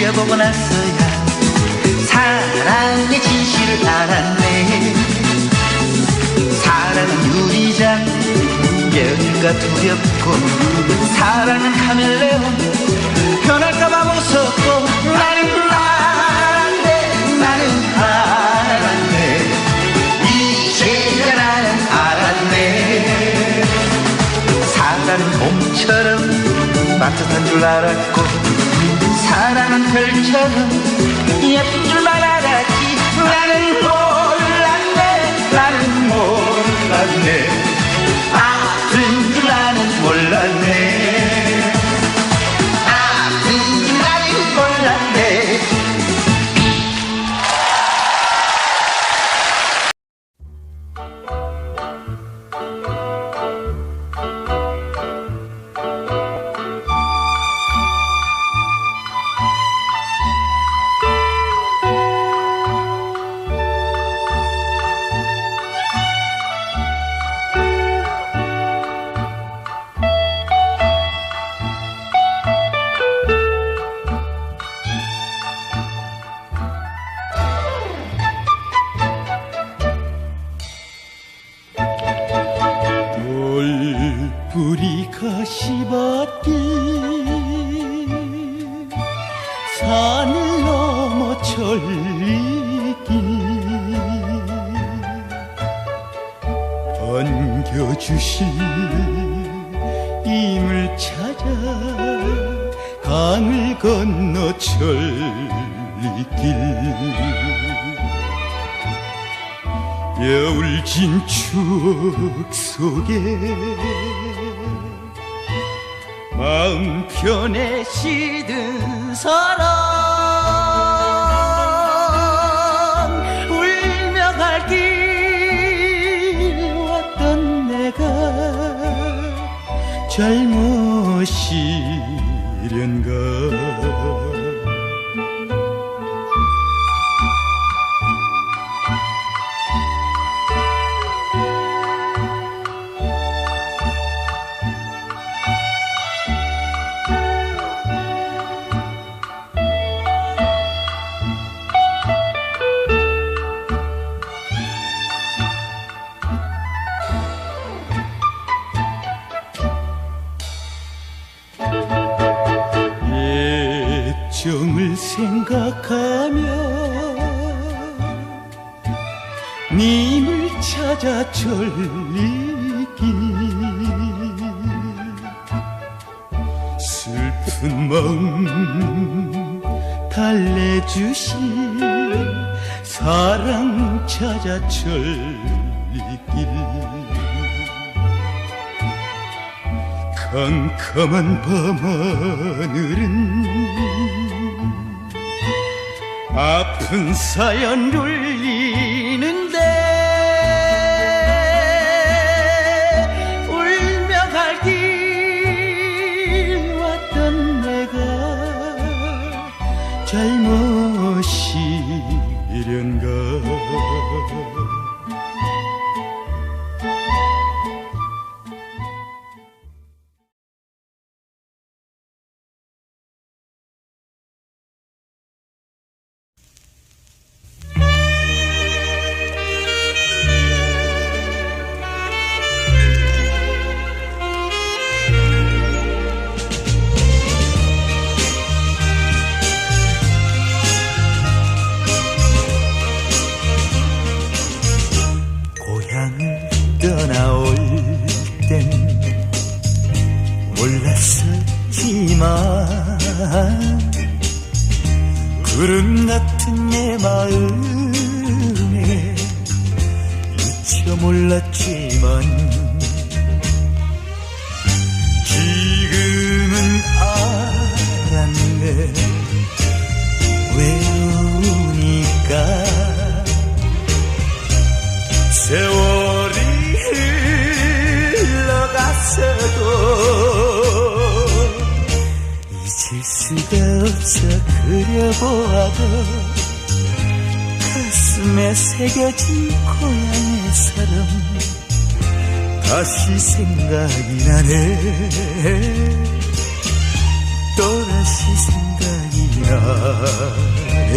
흘려보고 나서야 사랑의 진실을 알았네. 사랑은 유리잔 열과 두렵고 사랑은 카멜레온 변할까봐 무섭고 나는 알았네 나는 알았네. 이제야 나는 알았네. 사랑은 봄처럼 따뜻한 줄 알았고 사랑은 별처럼 예쁜 줄만 알았지 나는 몰랐네 나는 몰랐네. 아픈 줄 나는 몰랐네 돌뿌리가 씹었길 산을 넘어 천리길 안겨주신 임을 찾아 강을 건너 천리길. 여울 진 추억 속에 마음 편해 시든 사랑 울며 갈 길 왔던 내가 잘못이련가 님을 찾아 절리기. 슬픈 마음 달래주신 사랑 찾아 절리길 캄캄한 밤하늘은 아픈 사연 울리 이련가 구름 같은 내 마음에 미처 몰랐지만 지금은 알았네. 외로우니까. 세월이 흘러갔어도 수가 없어 그려보아도 가슴에 새겨진 고향의 사람 다시 생각이 나네. 또다시 생각이 나네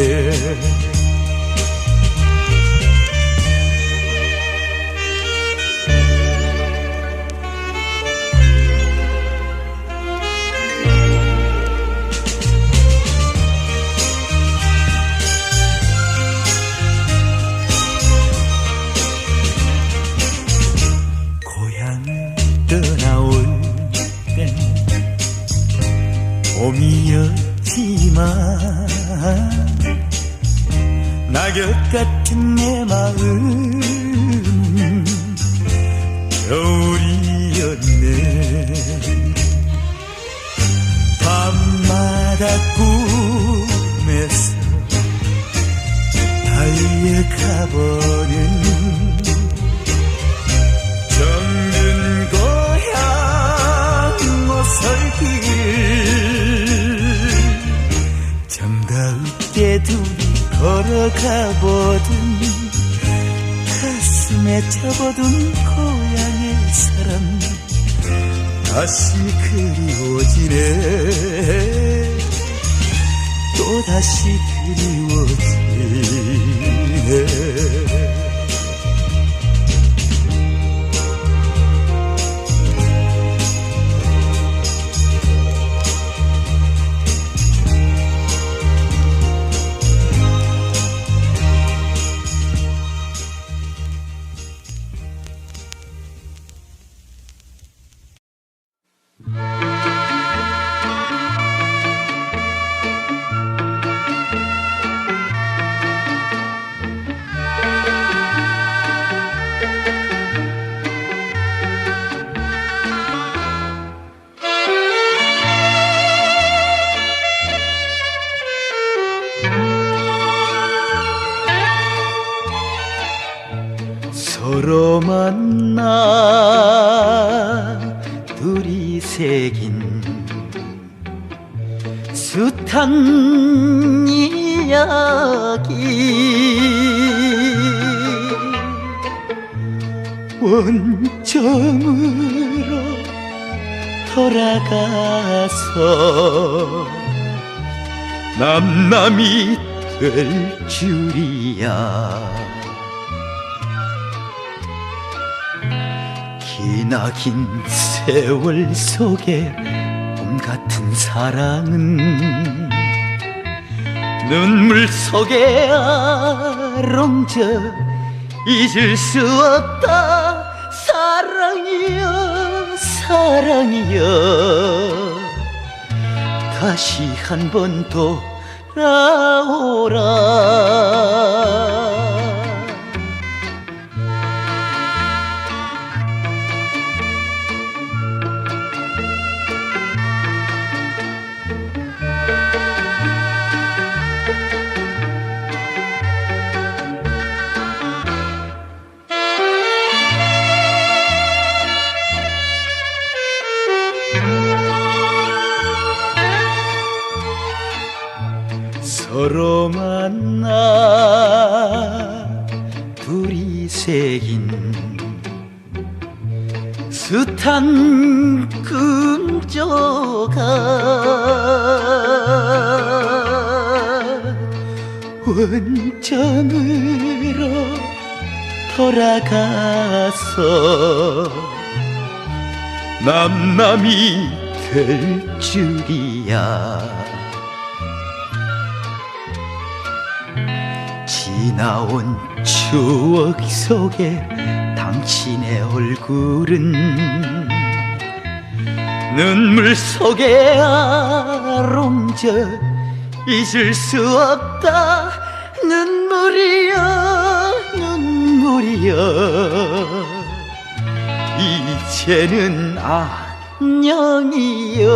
같은 내 마음은 겨울이었네. 밤마다 꿈에서 달려 가버린 정든 고향 오솔길 정다운때 둘이 걸어가보던 가슴에 접어둔 고향의 사람 다시 그리워지네. 또다시 그리워지네 서로 만나 둘이 새긴 숱한 이야기 원점으로 돌아가서 남남이 될 줄이야 기나긴 세월 속에 봄 같은 사랑은 눈물 속에 아롱져 잊을 수 없다. 사랑이여 사랑이여. 다시 한 번 돌아오라 서로 만나 둘이 새긴 숱한 금조가 원점으로 돌아가서 남남이 될 줄이야 지나온 추억 속에 당신의 얼굴은 눈물 속에 바람져 잊을 수 없다. 눈물이여 눈물이여. 이제는 안녕이여